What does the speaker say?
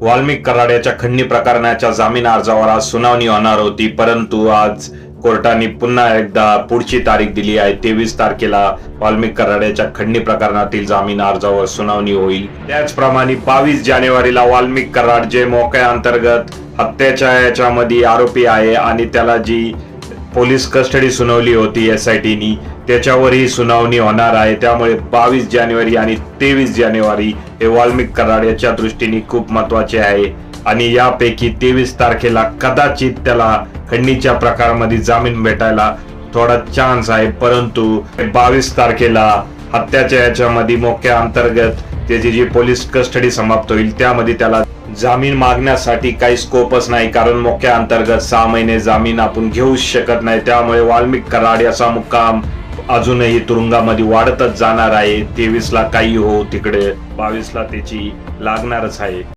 वाल्मिक कराड्याच्या खंडणी प्रकरणाच्या जामीन अर्जावर आज सुनावणी होणार होती परंतु आज कोर्टाने पुन्हा एकदा पुढची तारीख दिली आहे. तेवीस तारखेला वाल्मिक कराड्याच्या खंडणी प्रकरणातील जामीन अर्जावर सुनावणी होईल. त्याचप्रमाणे बावीस जानेवारीला वाल्मिक कराड जे मोक्या अंतर्गत हत्याच्या याच्यामध्ये आरोपी आहे आणि त्याला जी पोलीस कस्टडी सुनावली होती एस आय टीनी त्याच्यावरही सुनावणी होणार आहे. त्यामुळे बावीस जानेवारी आणि तेवीस जानेवारी हे वाल्मिक कराड याच्या दृष्टीने खूप महत्त्वाचे आहे. आणि यापैकी तेवीस तारखेला कदाचित त्याला खंडीच्या प्रकारामध्ये जामीन भेटायला थोडा चान्स आहे. परंतु बावीस तारखेला हत्याच्या याच्यामध्ये मोक्या अंतर्गत त्याची जी पोलीस कस्टडी समाप्त होईल त्यामध्ये त्याला जामीन मागण्यासाठी काही स्कोपच नाही. कारण मोक्या अंतर्गत सहा महिने जामीन आपण घेऊच शकत नाही. त्यामुळे वाल्मिक कराड याचा मुक्काम अजूनही तुरुंगामध्ये वाढतच जाणार आहे. तेवीस ला काही हो तिकडे बावीस ला त्याची लागणारच आहे.